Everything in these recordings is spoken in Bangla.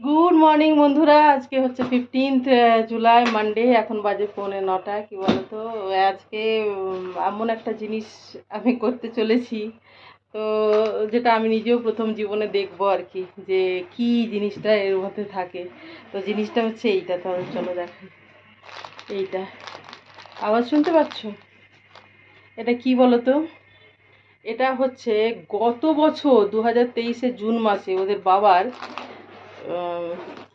গুড মর্নিং বন্ধুরা। আজকে হচ্ছে ফিফটিন্থ জুলাই মানডে এখন বাজে পৌনে নটা, কি বলতো? আজকে এমন একটা জিনিস আমি করতে চলেছি। তো, যেটা আমি নিজেও প্রথম জীবনে দেখব আর কি, যে কি জিনিসটা এর মধ্যে থাকে। তো জিনিসটা হচ্ছে এইটা। তাহলে চলো দেখাই এইটা। আওয়াজ শুনতে পাচ্ছ? এটা কি বলো তো এটা হচ্ছে গত বছর দু হাজার তেইশে জুন মাসে, ওদের বাবার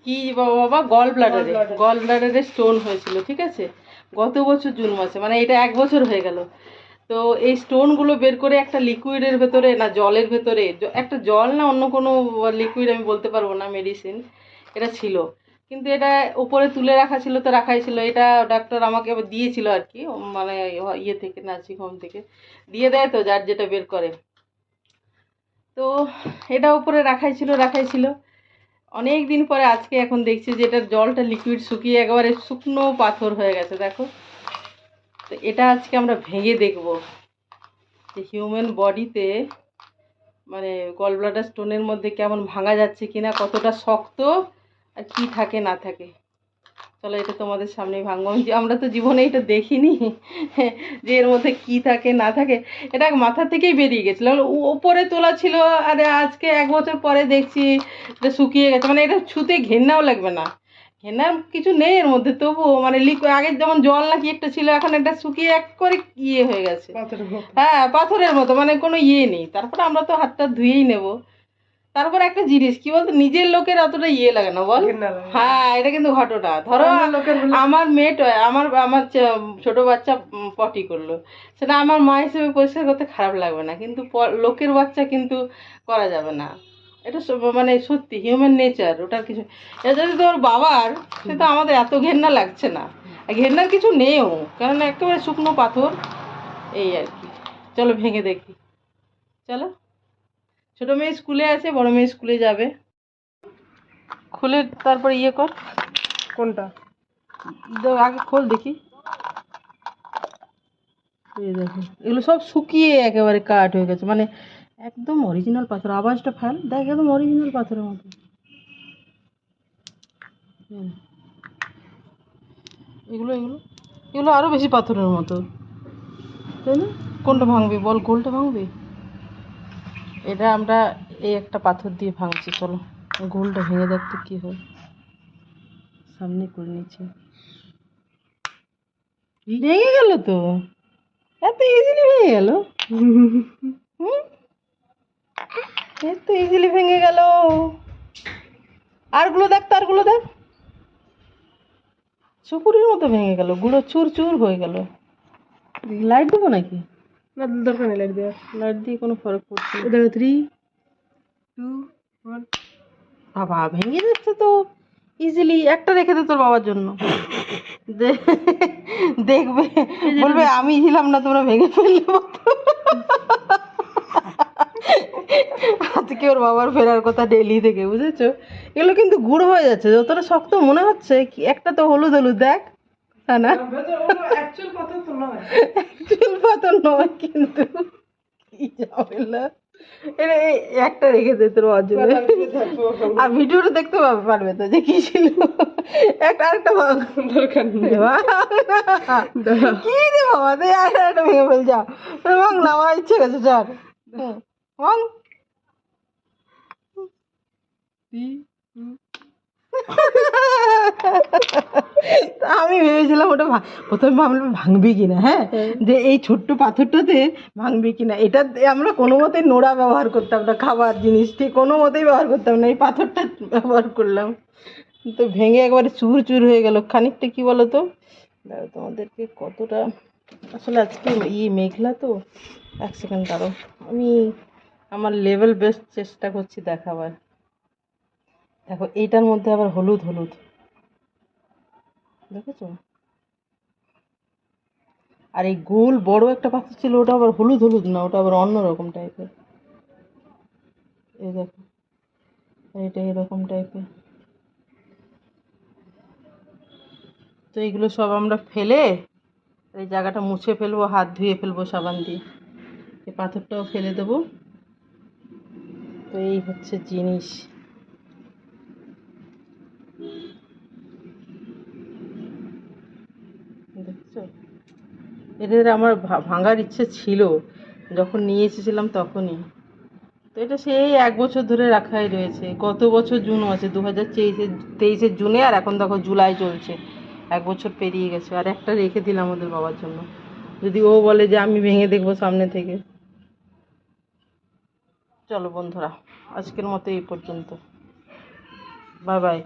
কি বাবা বাবা গল ব্লাডারে গল ব্লাডারে স্টোন হয়েছিল ঠিক আছে? গত বছর জুন মাসে মানে এটা এক বছর হয়ে গেল। তো এই স্টোনগুলো বের করে একটা লিকুইডের ভেতরে না জলের ভেতরে একটা জল না অন্য কোনো লিকুইড আমি বলতে পারব না মেডিসিন এটা ছিল। কিন্তু এটা উপরে তুলে রাখা ছিল তো রাখাই ছিল। এটা ডাক্তার আমাকে দিয়েছিল আর কি মানে ইয়ে থেকে নার্সিং হোম থেকে। দিয়ে দেয় তো যার যেটা বের করে। তো এটা উপরে রাখাই ছিল রাখাই ছিল। অনেক দিন পরে আজকে এখন দেখছি যে এটার জলটা লিকুইড শুকিয়ে একেবারে শুকনো পাথর হয়ে গেছে, দেখো। তো এটা আজকে আমরা ভেঙে দেখব। যে হিউম্যান বডিতে মানে গল ব্লাডার স্টোনের মধ্যে কেমন ভাঙা যাচ্ছে কিনা, কতটা শক্ত আর কি থাকে না থাকে। চলো এটা তোমাদের সামনে ভাঙবো। যে- আমরা তো জীবনে এটা দেখিনি। যে এর মধ্যে কি থাকে না থাকে এটা মাথা থেকেই বেরিয়ে গেছিল। ওপরে তোলা ছিল আর আজকে এক বছর পরে দেখছি এটা শুকিয়ে গেছে। মানে এটা ছুতে ঘেন্নাও লাগবে না। ঘেন্নার কিছু নেই এর মধ্যে তবুও মানে লিক আগে যেমন জল নাকি একটা ছিল এখন এটা শুকিয়ে এক করে ইয়ে হয়ে গেছে। হ্যাঁ পাথরের মতো মানে কোনো ইয়ে নেই। তারপরে আমরা তো হাতটা ধুয়েই নেব। তারপর একটা জিনিস কি বলতো নিজের লোকের অতটা ইয়ে লাগে না বল? হ্যাঁ এটা কিন্তু ঘটনা। ধরো আমার মেয়ে ট- আমার আমার ছোট বাচ্চা পটি করল। সেটা আমার মা হিসেবে পরিষ্কার করতে খারাপ লাগবে না কিন্তু লোকের বাচ্চা কিন্তু করা যাবে না। এটা মানে সত্যি হিউম্যান নেচার ওটার কিছু এটা যদি তোর বাবার সে তো আমাদের এত ঘেন্না লাগছে না। ঘেন্নার কিছু নেও কেননা একেবারে শুকনো পাথর এই আর কি। চলো ভেঙে দেখি। চলো। ছোট মেয়ে স্কুলে আছে বড় মেয়ে স্কুলে যাবে। খুলে তারপর ইয়ে কর। কোনটা? আগে খোল দেখি। এই দেখো এগুলো সব শুকিয়ে একেবারে কাঠ হয়ে গেছে মানে একদম অরিজিনাল পাথর। আওয়াজটা ফেল দেখ একদম অরিজিনাল পাথরের মতো। হুম। এগুলো এগুলো এগুলো আরও বেশি পাথরের মতো। তাই না? কোনটা ভাঙবি? বল গোলটা ভাঙবি? এটা আমরা এই একটা পাথর দিয়ে ভাঙছি, চলো। গোলটা ভেঙে দেখতে কি হয়। সামনে করে নিচ্ছি ভেঙে গেল তো? এত ইজিলি ভেঙে গেল? এত ইজিলি ভেঙে গেল। আরগুলো দেখ তারগুলো দেখ। সুপুরির মতো ভেঙে গেল। গুঁড়ো চুর চুর হয়ে গেল। লাইট দেবো নাকি? না দরকার নেই লাইট দেওয়ার। লাইট দিয়ে কোনো ফরক পড়ছে না। দেখো থ্রি টু ওয়ান বাবা ভেঙে যাচ্ছে তো। ইজিলি একটা রেখে দে তোর বাবার জন্য। দেখবে। বলবে আমি ছিলাম না তোমরা ভেঙে ফেললে আজকে ওর বাবার ফেরার কথা ডেলি থেকে বুঝেছ? এগুলো কিন্তু গুঁড়ো হয়ে যাচ্ছে। যতটা শক্ত মনে হচ্ছে কি একটা তো হলুদ হলুদ দেখ। হ্যাঁ না? কথা নয় কিন্তু কি ঝামেলা? এটা একটা রেখে দে তোর আর ভিডিওটা দেখতে পারবে তো যে কি ছিল। একটা আরেকটা দরকার নেই। কি রে বাবা দে আর একটা ভেঙে ফেল যা। ভাঙ না ইচ্ছে গেছে ভাঙ। তা আমি ভেবেছিলাম ওটা ভা- প্রথমে ভাবলাম ভাঙবি কিনা হ্যাঁ? যে এই ছোট্ট পাথরটাতে ভাঙবি কিনা। এটা আমরা কোনো মতেই নোড়া ব্যবহার করতাম না খাবার জিনিস ঠিক কোনো মতেই ব্যবহার করতাম না এই পাথরটা ব্যবহার করলাম। তো ভেঙে একবারে চুর চুর হয়ে গেল। খানিকটা কি বলো তো তোমাদেরকে কতটা আসলে আজকে ই মেঘলা তো এক সেকেন্ড দাঁড়ো আমি আমার লেভেল বেস্ট চেষ্টা করছি দেখাবার। দেখো এইটার মধ্যে আবার হলুদ হলুদ। দেখেছ? আর এই গোল বড় একটা পাথর ছিল, ওটা আবার হলুদ হলুদ না, ওটা আবার অন্য রকম টাইপের। এই দেখো এটা এরকম টাইপের। তো এইগুলো সব আমরা ফেলে এই জায়গাটা মুছে ফেলব, হাত ধুয়ে ফেলব সাবান দিয়ে। এই পাথরটাও ফেলে দেবো। তো এই হচ্ছে জিনিস। এদের আমার ভাঙার ইচ্ছে ছিল। যখন নিয়ে এসেছিলাম তখনই। তো এটা সেই এক বছর ধরে রাখাই রয়েছে। কত বছর জুন আছে দু হাজার তেইশে তেইশের জুনে আর এখন দেখো জুলাই চলছে। এক বছর পেরিয়ে গেছে। আর একটা রেখে দিলাম ওদের বাবার জন্য। যদি ও বলে যে আমি ভেঙে দেখব সামনে থেকে। চলো বন্ধুরা, আজকের মতো এই পর্যন্ত। Bye bye.